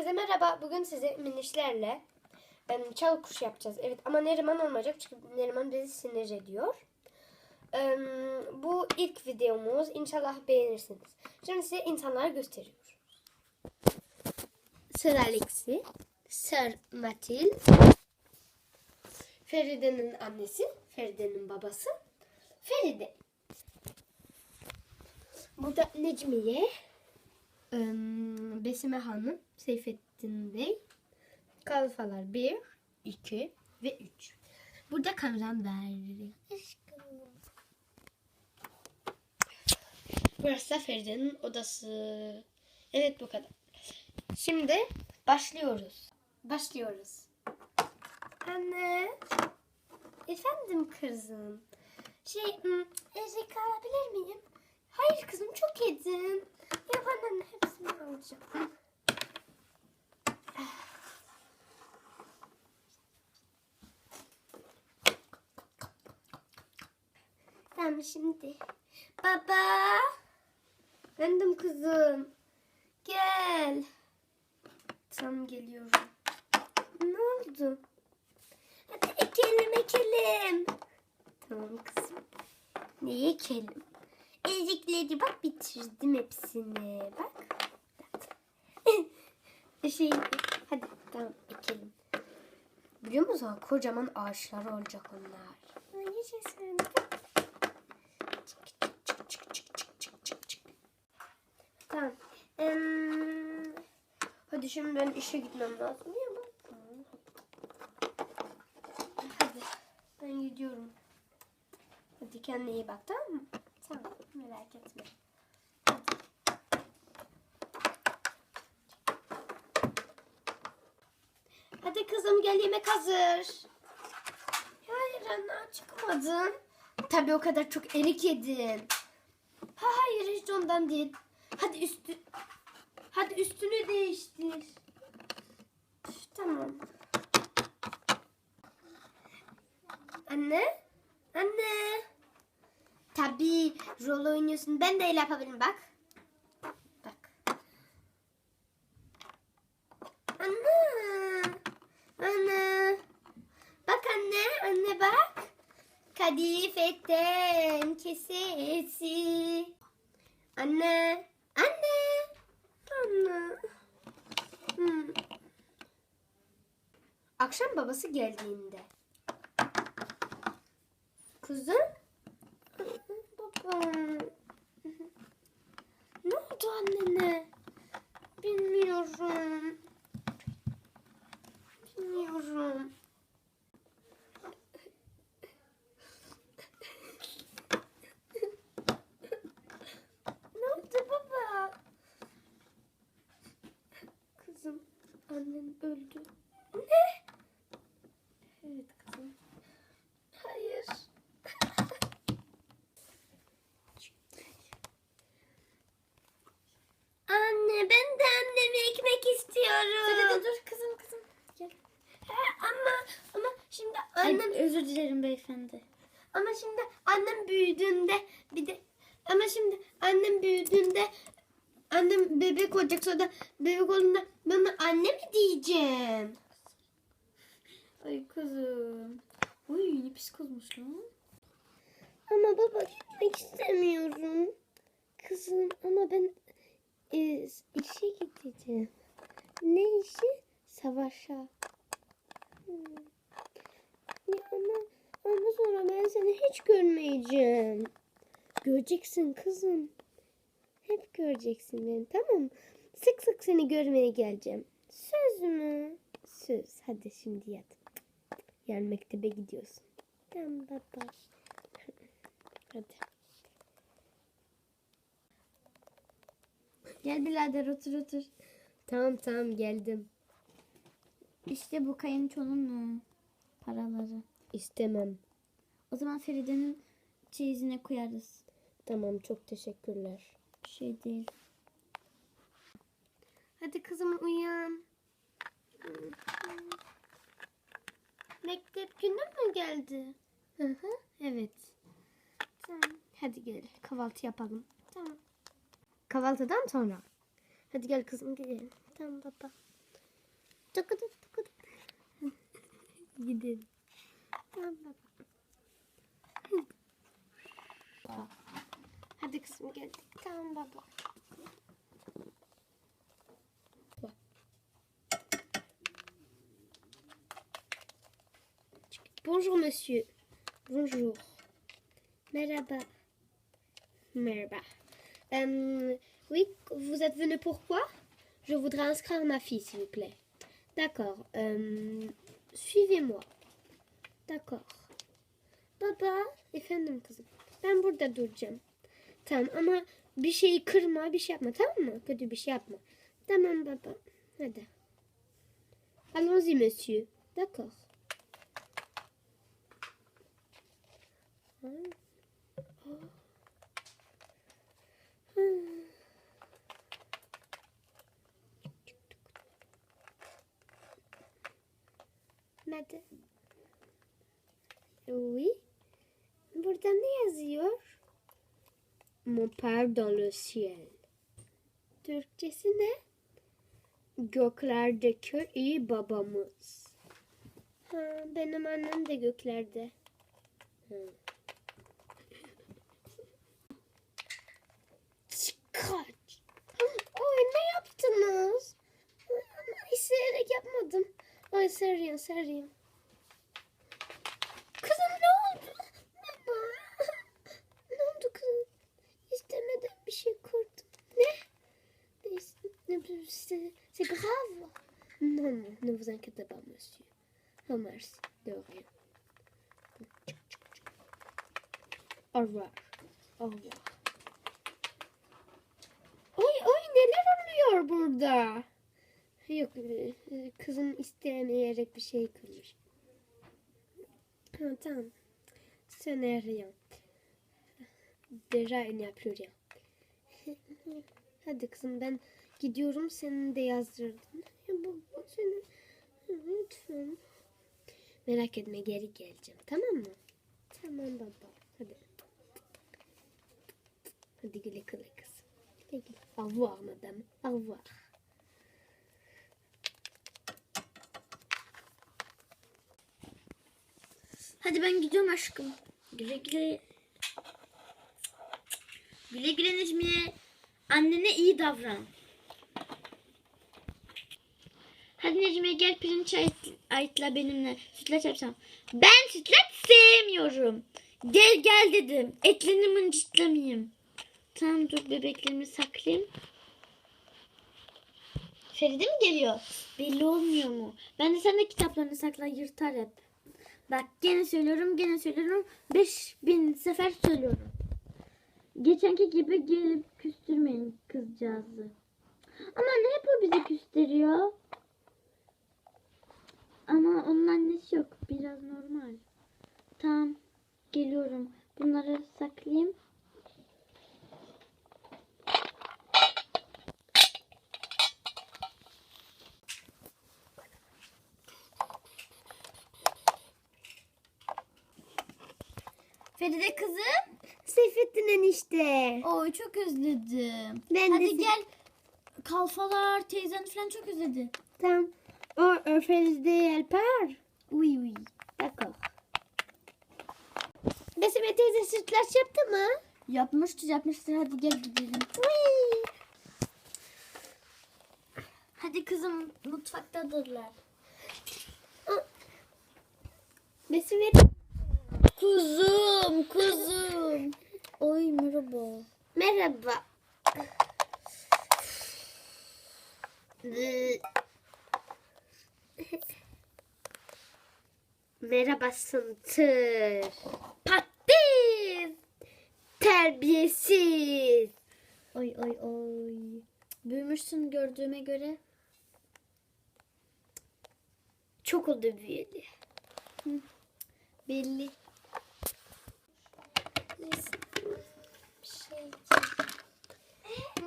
Herkese merhaba. Bugün size minişlerle em, çalı kuş yapacağız. Evet ama Neriman olmayacak çünkü Neriman bizi sinir ediyor. Em, bu ilk videomuz. İnşallah beğenirsiniz. Şimdi size insanları gösteriyor. Sir Alexi, Sir Matil, Feride'nin annesi, Feride'nin babası, Feride. Burada Necmiye, Besime Hanım, Seyfettin Bey, Kalfalar 1, 2 ve 3. Burada kameram. Aşkım. Burası da Feride'nin odası. Evet bu kadar. Şimdi başlıyoruz. Başlıyoruz. Anne. Efendim kızım. Şey, ezik alabilir miyim? Hayır kızım çok yedin. Ya bana hepsini alacağım. Tamam şimdi. Baba. Efendim kızım. Gel. Tamam geliyorum. Ne oldu? Hadi ekelim ekelim. Tamam kızım. Neyi ekelim? ezikleri bak bitirdim hepsini. Bak. şey hadi tamam ekelim. Biliyor musun? Kocaman ağaçlar olacak onlar. Yaşasın. Tamam. Ee, hadi şimdi ben işe gitmem lazım. Hadi. Ben gidiyorum. Hadi kendine iyi bak tamam mı? Merak etme. Hadi kızım gel yemek hazır. Hayır anne çıkmadın. Tabii o kadar çok erik yedin. Ha, hayır hiç ondan değil. Hadi üstü Hadi üstünü değiştir. Üf, Tamam. Anne? Anne? Tabii rol oynuyorsun. Ben de öyle yapabilirim bak. Bak. Anne. Anne. Bak anne. Anne bak. Kadifetten kesesi. Anne. Anne. Anne. Hmm. Akşam babası geldiğinde. Kızım. Babam. Ne oldu annene? Bilmiyorum. Bilmiyorum. ne oldu baba? Kızım, annem öldü. Ne? Evet kızım. Hayır. Anne ben de anneme ekmek istiyorum. Hadi dur kızım kızım. Gel. He, ama ama şimdi Ay, annem özür dilerim beyefendi. ama şimdi annem büyüdüğünde bir de ama şimdi annem büyüdüğünde annem bebek olacak sonra bebek olduğunda de anne mi diyeceğim? Ay kızım. Uy ne pis kızmış lan. Ama baba gitmek istemiyorum. Kızım ama ben e, işe gideceğim. Ne işi? Savaşa. Hmm. Ya ama, ama sonra ben seni hiç görmeyeceğim. Göreceksin kızım. Hep göreceksin beni tamam? Sık sık seni görmeye geleceğim. Söz mü? Söz. Hadi şimdi yat. Yarın mektebe gidiyorsun. Tamam baba. Hadi. Gel birader otur otur. Tamam tamam geldim. İşte bu kayınçonun paraları. İstemem. O zaman Feride'nin çeyizine koyarız. Tamam çok teşekkürler. Bir şey değil. Hadi kızım uyan. Mektep günü mü geldi? Hı hı. Evet. Tamam. Hadi gel kahvaltı yapalım. Tamam. Kahvaltıdan sonra. Hadi gel kızım gidelim. Tamam baba. Tıkıdı tıkıdı. Gidelim. Tamam baba. Hadi geldik. Tamam baba. Bonjour monsieur. Bonjour. Oui, vous êtes venu pourquoi Je voudrais inscrire ma fille, s'il vous plaît. D'accord. Suivez-moi. D'accord. Baba, efendim kızım. Ben burada duracağım. Tamam ama bir şeyi kırma, bir şey yapma tamam mı? Kötü bir şey yapma. Tamam baba. Hadi. Allons-y monsieur. D'accord. Nerede? Oui. Burada ne yazıyor? Mon le ciel. Türkçesi ne? Göklerdeki iyi babamız. Ha, benim annem de göklerde. Ha. Kaç. Oy ne yaptınız? Ama isteyerek yapmadım. Ay sarıyorum sarıyorum. Kızım ne oldu? Baba. ne oldu kızım? İstemeden bir şey kırdım. Ne? Ne? C'est grave. Non, non, ne vous inquiétez pas, monsieur. Oh, merci. De rien. Au revoir. Au revoir. Oy oy neler oluyor burada? Yok e, e, kızım istemeyerek bir şey kırmış. Ha, tamam. N'est rien. Déjà il n'y a plus rien. Hadi kızım ben gidiyorum senin de yazdırdın. Ya baba seni lütfen. Merak etme geri geleceğim tamam mı? Tamam baba. Hadi. Hadi güle güle kızım. Güle güle. Au revoir madame. Au revoir. Hadi ben gidiyorum aşkım. Güle güle. Güle güle Necmiye. Annene iyi davran. Necmiye gel pirinç ayıt- ayıtla benimle. Sütlaç yapacağım. Ben sütlaç sevmiyorum. Gel gel dedim. Etlerini mıncıtlamayayım. Tamam dur bebeklerimi saklayayım. Feride mi geliyor? Belli olmuyor mu? Ben de sen de kitaplarını sakla yırtar hep. Bak gene söylüyorum gene söylüyorum. 5000 sefer söylüyorum. Geçenki gibi gelip küstürmeyin kızcağızı. Ama ne hep o bizi küstürüyor. Ama onun annesi yok. Biraz normal. Tamam. Geliyorum. Bunları saklayayım. Feride kızım. Seyfettin enişte. Oy çok özledim. Ben de Hadi se- gel. Kalfalar teyzen falan çok özledi. Tamam. O Feride elle part. Uy uy. D'accord. Besime teyze sütlaç yaptı mı? Yapmıştır yapmıştır hadi gel gidelim. Uy. Hadi kızım mutfaktadırlar. Besime Kuzum kuzum. Oy merhaba. merhaba. Merhaba Sıntır. Patates. Terbiyesiz. Oy oy oy. Büyümüşsün gördüğüme göre. Çok oldu büyüdü. Belli. Şey.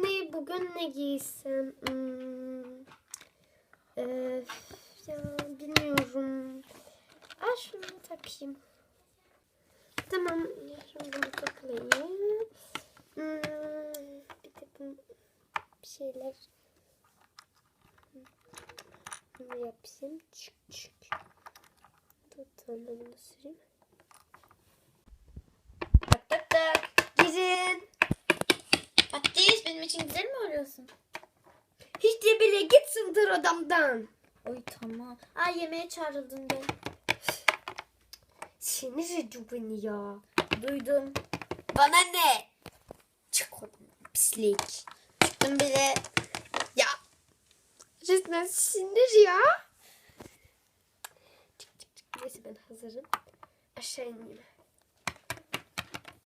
Ne bugün ne giysem? Hmm. Ee, ya bilmiyorum. Aa şunu takayım. Tamam. Şunu bunu takayım. Hmm, bir bu bir şeyler. Bunu yapayım. Çık çık. Dur tırnağımı süreyim. Tak tak tak. Girin. Ateş benim için güzel mi arıyorsun? Hiç de bile gitsin odamdan. Oy tamam. Ay yemeğe çağrıldın ben. Sinir beni ya. Duydum. Bana ne? Çık pislik. Çıktım bile. Ya. Resmen sinir ya. Çık çık çık. Neyse ben hazırım. Aşağı ineyim.